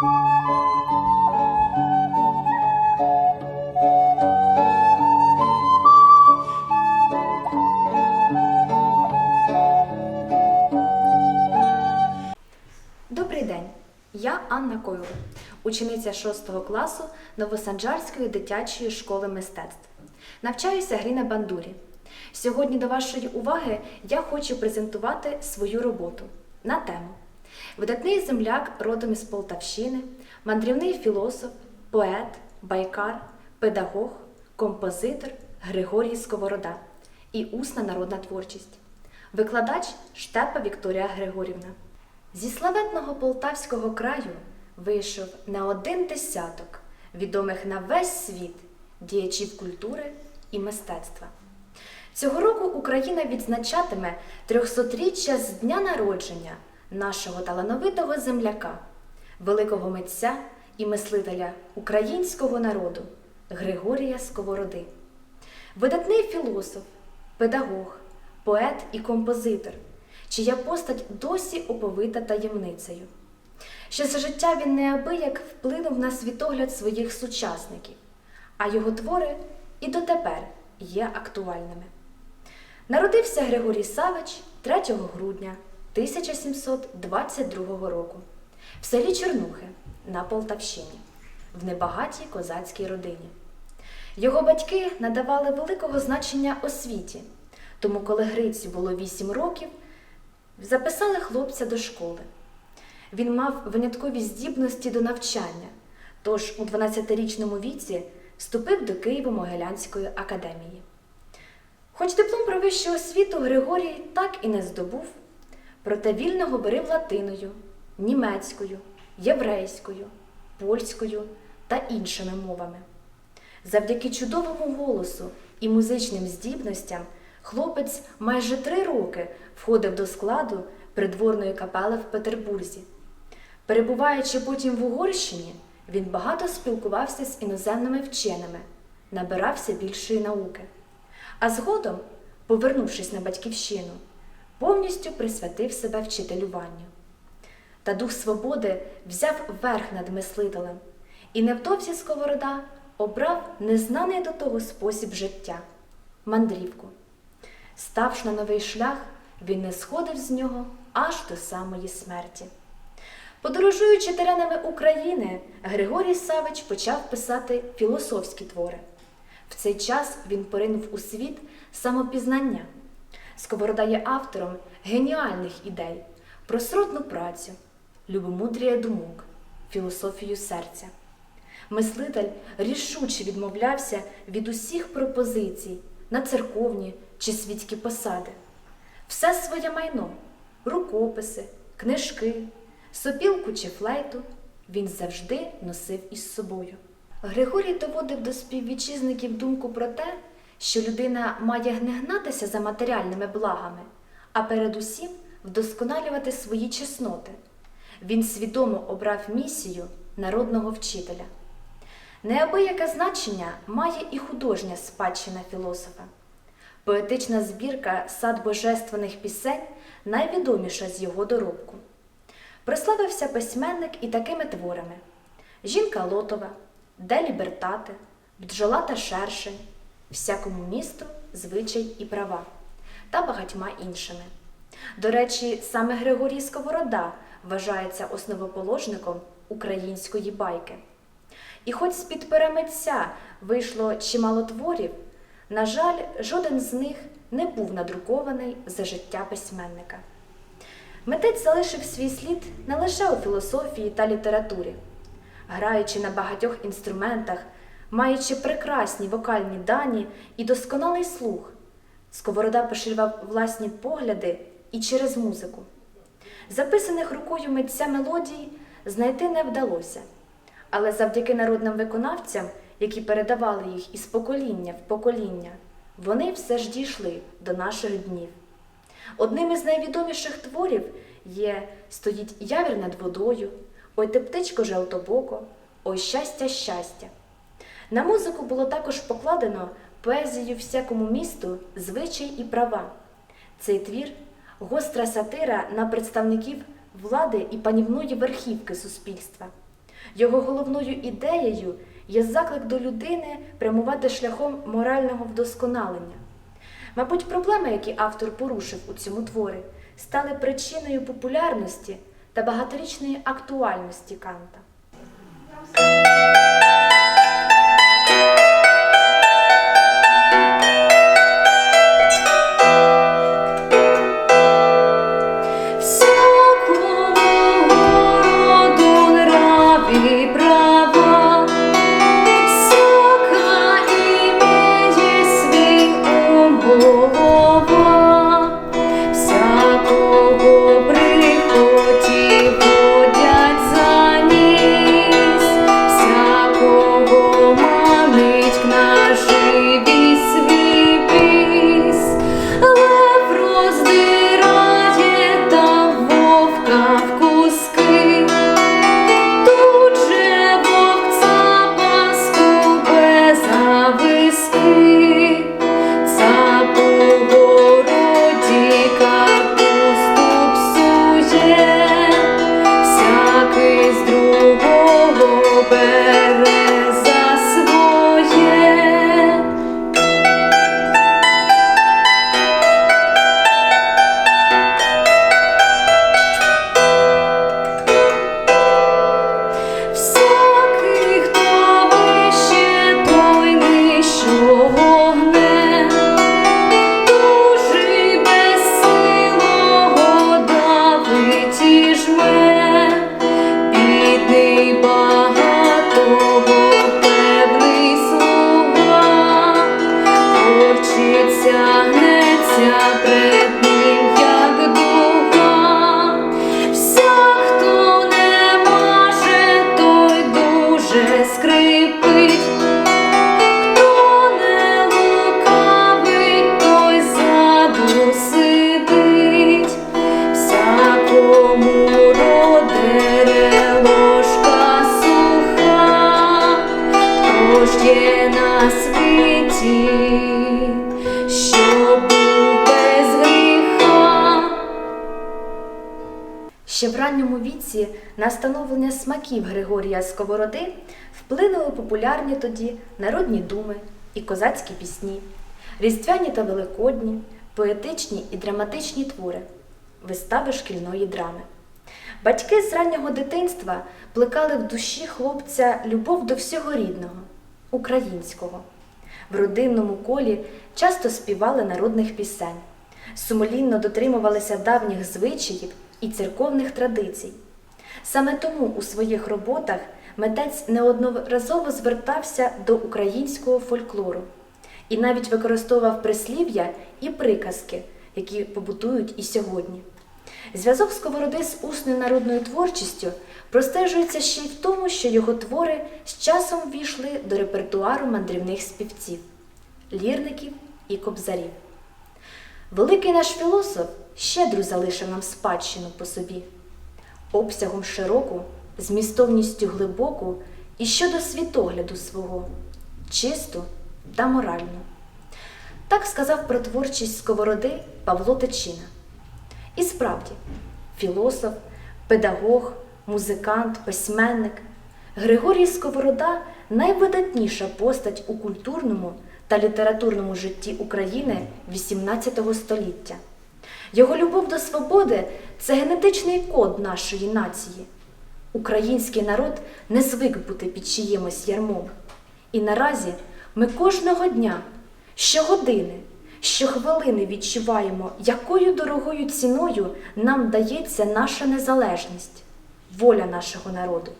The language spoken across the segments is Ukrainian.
Добрий день, я Анна Койло, учениця 6 класу Новосанджарської дитячої школи мистецтв. Навчаюся грі на бандурі. Сьогодні до вашої уваги я хочу презентувати свою роботу на тему Видатний земляк родом із Полтавщини, мандрівний філософ, поет, байкар, педагог, композитор Григорій Сковорода і усна народна творчість. Викладач Штепа Вікторія Григорівна. Зі славетного полтавського краю вийшов не один десяток відомих на весь світ діячів культури і мистецтва. Цього року Україна відзначатиме 300-річчя з дня народження нашого талановитого земляка, великого митця і мислителя українського народу Григорія Сковороди. Видатний філософ, педагог, поет і композитор, чия постать досі оповита таємницею. Ще за життя він неабияк вплинув на світогляд своїх сучасників, а його твори і дотепер є актуальними. Народився Григорій Савич 3 грудня 1722 року в селі Чернухи на Полтавщині, в небагатій козацькій родині. Його батьки надавали великого значення освіті, тому, коли Грицю було 8 років, записали хлопця до школи. Він мав виняткові здібності до навчання, тож у 12-річному віці вступив до Києво-Могилянської академії. Хоч диплом про вищу освіту Григорій так і не здобув, проте вільно говорив латиною, німецькою, єврейською, польською та іншими мовами. Завдяки чудовому голосу і музичним здібностям хлопець майже три роки входив до складу придворної капели в Петербурзі. Перебуваючи потім в Угорщині, він багато спілкувався з іноземними вченими, набирався більшої науки. А згодом, повернувшись на батьківщину, повністю присвятив себе вчителюванню. Та дух свободи взяв верх над мислителем, і невдовзі Сковорода обрав незнаний до того спосіб життя мандрівку. Ставши на новий шлях, він не сходив з нього аж до самої смерті. Подорожуючи теренами України, Григорій Савич почав писати філософські твори. В цей час він поринув у світ самопізнання. Сковорода є автором геніальних ідей про сродну працю, любомудрія думок, філософію серця. Мислитель рішуче відмовлявся від усіх пропозицій на церковні чи світські посади. Все своє майно, рукописи, книжки, сопілку чи флейту він завжди носив із собою. Григорій доводив до співвітчизників думку про те, що людина має не гнатися за матеріальними благами, а передусім вдосконалювати свої чесноти. Він свідомо обрав місію народного вчителя. Неабияке значення має і художня спадщина філософа. Поетична збірка сад божественних пісень найвідоміша з його доробку. Прославився письменник і такими творами: Жінка Лотова, Де лібертати, Бджола та шершень, всякому місту, звичай і права та багатьма іншими. До речі, саме Григорій Сковорода вважається основоположником української байки. І хоч з-під перемитця вийшло чимало творів, на жаль, жоден з них не був надрукований за життя письменника. Митець залишив свій слід не лише у філософії та літературі, граючи на багатьох інструментах, маючи прекрасні вокальні дані і досконалий слух, Сковорода поширював власні погляди і через музику. Записаних рукою митця мелодій знайти не вдалося, але завдяки народним виконавцям, які передавали їх із покоління в покоління, вони все ж дійшли до наших днів. Одним із найвідоміших творів є Стоїть явір над водою, Ой ти птичко желтобоко, Ой щастя, щастя. На музику було також покладено поезію всякому місту, звичай і права. Цей твір гостра сатира на представників влади і панівної верхівки суспільства. Його головною ідеєю є заклик до людини прямувати шляхом морального вдосконалення. Мабуть, проблеми, які автор порушив у цьому творі, стали причиною популярності та багаторічної актуальності Канта. Ранньому віці на становлення смаків Григорія Сковороди вплинули популярні тоді народні думи і козацькі пісні, різдвяні та великодні, поетичні і драматичні твори, вистави шкільної драми. Батьки з раннього дитинства плекали в душі хлопця любов до всього рідного, українського. В родинному колі часто співали народних пісень, сумлінно дотримувалися давніх звичаїв і церковних традицій. Саме тому у своїх роботах митець неодноразово звертався до українського фольклору і навіть використовував прислів'я і приказки, які побутують і сьогодні. Зв'язок Сковороди з усною народною творчістю простежується ще й в тому, що його твори з часом ввійшли до репертуару мандрівних співців, лірників і кобзарів. Великий наш філософ щедро залишив нам спадщину по собі, обсягом широку, змістовністю глибоку і щодо світогляду свого, чисту та моральну. Так сказав про творчість сковороди Павло Тичина. І справді, філософ, педагог, музикант, письменник Григорій Сковорода найвидатніша постать у культурному та літературному житті України XVIII століття. Його любов до свободи це генетичний код нашої нації. Український народ не звик бути під чиїмось ярмом. І наразі ми кожного дня, щогодини, щохвилини відчуваємо, якою дорогою ціною нам дається наша незалежність, воля нашого народу.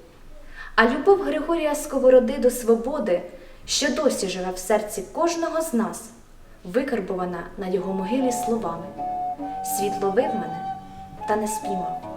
А любов Григорія Сковороди до свободи, що досі живе в серці кожного з нас, викарбована на його могилі словами: Світ ловив мене та не спіймав.